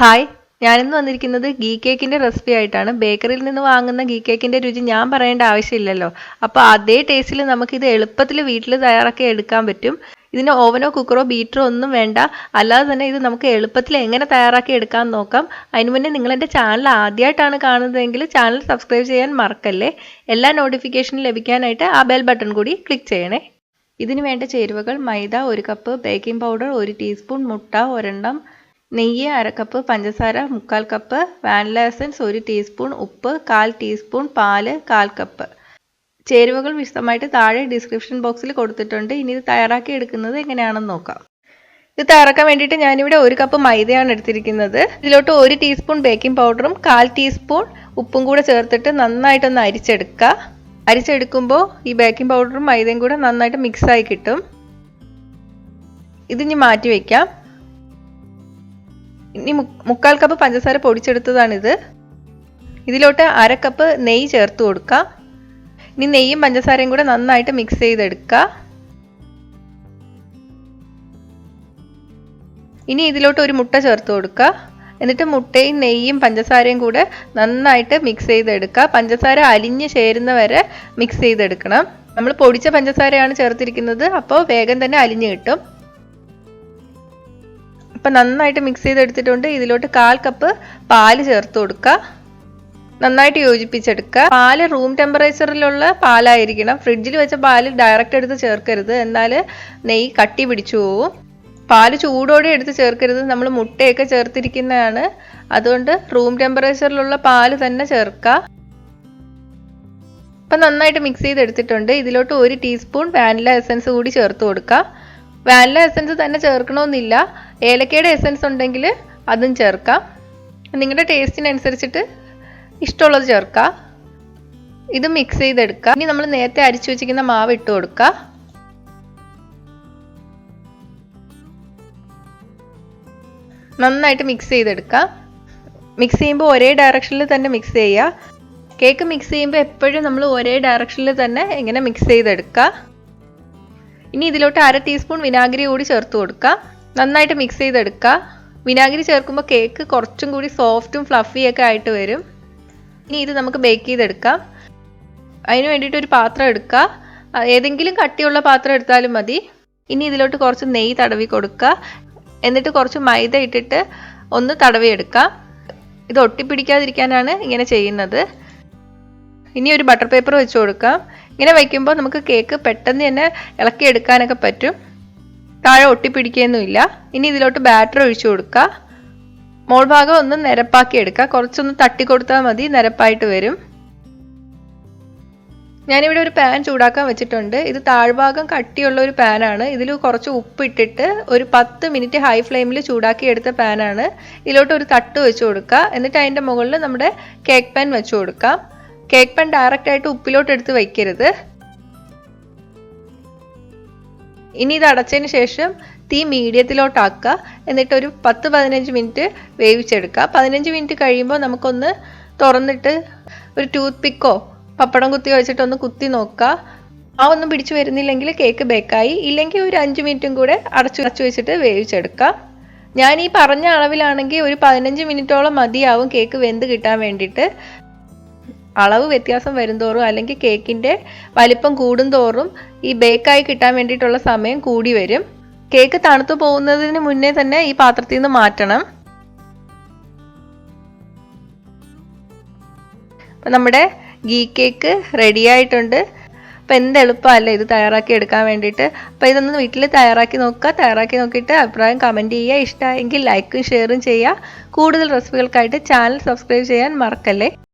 Hi ഞാനിന്ന് വന്നിരിക്കുന്നത് ഗീ കേക്കിന്റെ റെസിപ്പി ആയിട്ടാണ്. ബേക്കറിയിൽ നിന്ന് വാങ്ങുന്ന ഗീ കേക്കിന്റെ രുചി ഞാൻ പറയേണ്ട ആവശ്യമില്ലല്ലോ. അപ്പോൾ അതേ ടേസ്റ്റിൽ നമുക്കിത് എളുപ്പത്തിൽ വീട്ടിൽ തയ്യാറാക്കി എടുക്കാൻ പറ്റും. ഇതിന് ഓവനോ കുക്കറോ ബീറ്ററോ ഒന്നും വേണ്ട. അല്ലാതെ തന്നെ ഇത് നമുക്ക് എളുപ്പത്തിൽ എങ്ങനെ തയ്യാറാക്കി എടുക്കാൻ നോക്കാം. അതിന് മുന്നേ നിങ്ങൾ എന്റെ ചാനൽ ആദ്യമായിട്ടാണ് കാണുന്നതെങ്കിൽ ചാനൽ സബ്സ്ക്രൈബ് ചെയ്യാൻ മറക്കല്ലേ. എല്ലാ നോട്ടിഫിക്കേഷനും ലഭിക്കാനായിട്ട് ആ ബെൽ ബട്ടൺ കൂടി ക്ലിക്ക് ചെയ്യണേ. ഇതിന് വേണ്ട ചേരുവകൾ മൈദ ഒരു കപ്പ് ബേക്കിംഗ് പൗഡർ ഒരു ടീസ്പൂൺ മുട്ട ഒരെണ്ണം നെയ്യ് കപ്പ് പഞ്ചസാര മുക്കാൽ കപ്പ് വാനില എസൻസ് ഒരു ടീസ്പൂൺ ഉപ്പ് കാൽ ടീസ്പൂൺ പാൽ കാൽ കപ്പ്. ചേരുവകൾ വിശദമായിട്ട് താഴെ ഡിസ്ക്രിപ്ഷൻ ബോക്സിൽ കൊടുത്തിട്ടുണ്ട്. ഇനി ഇത് തയ്യാറാക്കി എടുക്കുന്നത് എങ്ങനെയാണെന്ന് നോക്കാം. ഇത് തയ്യാറാക്കാൻ വേണ്ടിയിട്ട് ഞാനിവിടെ ഒരു കപ്പ് മൈദയാണ് എടുത്തിരിക്കുന്നത്. ഇതിലോട്ട് ഒരു ടീസ്പൂൺ ബേക്കിംഗ് പൗഡറും കാൽ ടീസ്പൂൺ ഉപ്പും കൂടെ ചേർത്തിട്ട് നന്നായിട്ടൊന്ന് അരിച്ചെടുക്കുക. അരിച്ചെടുക്കുമ്പോൾ ഈ ബേക്കിംഗ് പൗഡറും മൈദയും കൂടെ നന്നായിട്ട് മിക്സായി കിട്ടും. ഇതിനി മാറ്റി വയ്ക്കാം ഇനി മുക്കാൽ കപ്പ് പഞ്ചസാര പൊടിച്ചെടുത്തതാണിത്. ഇതിലോട്ട് അര കപ്പ് നെയ്യ് ചേർത്ത് കൊടുക്കുക ഇനി നെയ്യും പഞ്ചസാരയും കൂടെ നന്നായിട്ട് മിക്സ് ചെയ്തെടുക്കുക ഇനി ഇതിലോട്ട് ഒരു മുട്ട ചേർത്ത് കൊടുക്കുക എന്നിട്ട് മുട്ടയും നെയ്യും പഞ്ചസാരയും കൂടെ നന്നായിട്ട് മിക്സ് ചെയ്തെടുക്കുക പഞ്ചസാര അലിഞ്ഞ് ചേരുന്ന വരെ മിക്സ് ചെയ്തെടുക്കണം. നമ്മൾ പൊടിച്ച പഞ്ചസാരയാണ് ചേർത്തിരിക്കുന്നത്. അപ്പോൾ വേഗം തന്നെ അലിഞ്ഞ് കിട്ടും. അപ്പം നന്നായിട്ട് മിക്സ് ചെയ്തെടുത്തിട്ടുണ്ട്. ഇതിലോട്ട് കാൽ കപ്പ് പാൽ ചേർത്ത് കൊടുക്കുക. നന്നായിട്ട് യോജിപ്പിച്ചെടുക്കുക. പാൽ റൂം ടെമ്പറേച്ചറിലുള്ള പാലായിരിക്കണം. ഫ്രിഡ്ജിൽ വെച്ച പാൽ ഡയറക്റ്റ് എടുത്ത് ചേർക്കരുത്. എന്നാൽ നെയ്യ് കട്ടി പിടിച്ചു പോവും. പാൽ ചൂടോടെ എടുത്ത് ചേർക്കരുത്. നമ്മൾ മുട്ടയൊക്കെ ചേർത്തിരിക്കുന്നതാണ്. അതുകൊണ്ട് റൂം ടെമ്പറേച്ചറിലുള്ള പാൽ തന്നെ ചേർക്കുക. അപ്പം നന്നായിട്ട് മിക്സ് ചെയ്തെടുത്തിട്ടുണ്ട്. ഇതിലോട്ട് ഒരു ടീസ്പൂൺ വാനില എസൻസ് കൂടി ചേർത്ത് കൊടുക്കുക. വാനില എസൻസ് തന്നെ ചേർക്കണമെന്നില്ല. ഏലക്കയുടെ എസൻസ് ഉണ്ടെങ്കിൽ അതും ചേർക്കാം. നിങ്ങളുടെ ടേസ്റ്റിനനുസരിച്ചിട്ട് ഇഷ്ടമുള്ളത് ചേർക്കാം. ഇത് മിക്സ് ചെയ്തെടുക്കുക ഇനി നമ്മൾ നേരത്തെ അരിച്ചു വെച്ചിരിക്കുന്ന മാവ് ഇട്ട് കൊടുക്കുക നന്നായിട്ട് മിക്സ് ചെയ്തെടുക്കുക മിക്സ് ചെയ്യുമ്പോൾ ഒരേ ഡയറക്ഷനിൽ തന്നെ മിക്സ് ചെയ്യുക. കേക്ക് മിക്സ് ചെയ്യുമ്പോൾ എപ്പോഴും നമ്മൾ ഒരേ ഡയറക്ഷനിൽ തന്നെ ഇങ്ങനെ മിക്സ് ചെയ്തെടുക്കുക. ഇനി ഇതിലോട്ട് അര ടീസ്പൂൺ വിനാഗിരി കൂടി ചേർത്ത് കൊടുക്കുക നന്നായിട്ട് മിക്സ് ചെയ്തെടുക്കുക വിനാഗിരി ചേർക്കുമ്പോൾ കേക്ക് കുറച്ചും കൂടി സോഫ്റ്റും ഫ്ലഫിയൊക്കെ ആയിട്ട് വരും. ഇനി ഇത് നമുക്ക് ബേക്ക് ചെയ്തെടുക്കാം. അതിന് വേണ്ടിയിട്ട് ഒരു പാത്രം എടുക്കുക ഏതെങ്കിലും കട്ടിയുള്ള പാത്രം എടുത്താലും മതി. ഇനി ഇതിലോട്ട് കുറച്ച് നെയ്യ് തടവി കൊടുക്കുക എന്നിട്ട് കുറച്ച് മൈദ ഇട്ടിട്ട് ഒന്ന് തടവിയെടുക്കാം. ഇത് ഒട്ടിപ്പിടിക്കാതിരിക്കാനാണ് ഇങ്ങനെ ചെയ്യുന്നത്. ഇനി ഒരു ബട്ടർ പേപ്പർ വെച്ച് കൊടുക്കാം. ഇങ്ങനെ വയ്ക്കുമ്പോൾ നമുക്ക് കേക്ക് പെട്ടെന്ന് തന്നെ ഇളക്കിയെടുക്കാനൊക്കെ പറ്റും. താഴെ ഒട്ടിപ്പിടിക്കുകയൊന്നുമില്ല. ഇനി ഇതിലോട്ട് ബാറ്റർ ഒഴിച്ചു കൊടുക്കുക. മോൾ ഭാഗം ഒന്ന് നിരപ്പാക്കി എടുക്കുക. കുറച്ചൊന്ന് തട്ടി കൊടുത്താൽ മതി നിരപ്പായിട്ട് വരും. ഞാനിവിടെ ഒരു പാൻ ചൂടാക്കാൻ വെച്ചിട്ടുണ്ട്. ഇത് താഴ്ഭാഗം കട്ടിയുള്ള ഒരു പാനാണ് ഇതിൽ കുറച്ച് ഉപ്പിട്ടിട്ട് ഒരു പത്ത് മിനിറ്റ് ഹൈ ഫ്ലെയിമിൽ ചൂടാക്കി എടുത്ത പാനാണ് ഇതിലോട്ട് ഒരു തട്ട് വെച്ച് കൊടുക്കുക. എന്നിട്ട് അതിന്റെ മുകളിൽ നമ്മുടെ കേക്ക് പാൻ വെച്ച് കൊടുക്കാം. കേക്ക് പാൻ ഡയറക്റ്റ് ആയിട്ട് ഉപ്പിലോട്ട് എടുത്ത് വയ്ക്കരുത് ഇനി ഇത് അടച്ചതിന് ശേഷം തീ മീഡിയത്തിലോട്ടാക്കുക. എന്നിട്ട് ഒരു പത്ത് പതിനഞ്ച് മിനിറ്റ് വേവിച്ചെടുക്കുക. പതിനഞ്ച് മിനിറ്റ് കഴിയുമ്പോൾ നമുക്കൊന്ന് തുറന്നിട്ട് ഒരു ടൂത്ത് പിക്കോ പപ്പടം കുത്തി വെച്ചിട്ടൊന്ന് കുത്തി നോക്കുക. ആ ഒന്നും പിടിച്ചു വരുന്നില്ലെങ്കിൽ കേക്ക് ബേക്കായി. ഇല്ലെങ്കിൽ ഒരു അഞ്ച് മിനിറ്റും കൂടെ അടച്ചു അടച്ചു വെച്ചിട്ട് വേവിച്ചെടുക്കുക. ഞാൻ ഈ പറഞ്ഞ അളവിലാണെങ്കിൽ ഒരു പതിനഞ്ച് മിനിറ്റോളം മതിയാവും കേക്ക് വെന്ത് കിട്ടാൻ വേണ്ടിയിട്ട്. അളവ് വ്യത്യാസം വരുംതോറും അല്ലെങ്കിൽ കേക്കിന്റെ വലിപ്പം കൂടുന്തോറും ഈ ബേക്കായി കിട്ടാൻ വേണ്ടിയിട്ടുള്ള സമയം കൂടി വരും. കേക്ക് തണുത്തു പോകുന്നതിന് മുന്നേ തന്നെ ഈ പാത്രത്തിൽ നിന്ന് മാറ്റണം. അപ്പം നമ്മുടെ ഗീ കേക്ക് റെഡി ആയിട്ടുണ്ട്. അപ്പം എന്ത് എളുപ്പമല്ലേ ഇത് തയ്യാറാക്കി എടുക്കാൻ വേണ്ടിയിട്ട്. അപ്പം ഇതൊന്ന് വീട്ടിൽ തയ്യാറാക്കി നോക്കുക. തയ്യാറാക്കി നോക്കിയിട്ട് അഭിപ്രായം കമന്റ് ചെയ്യുക. ഇഷ്ടമായെങ്കിൽ ലൈക്കും ഷെയറും ചെയ്യുക. കൂടുതൽ റെസിപ്പികൾക്കായിട്ട് ചാനൽ സബ്സ്ക്രൈബ് ചെയ്യാൻ മറക്കല്ലേ?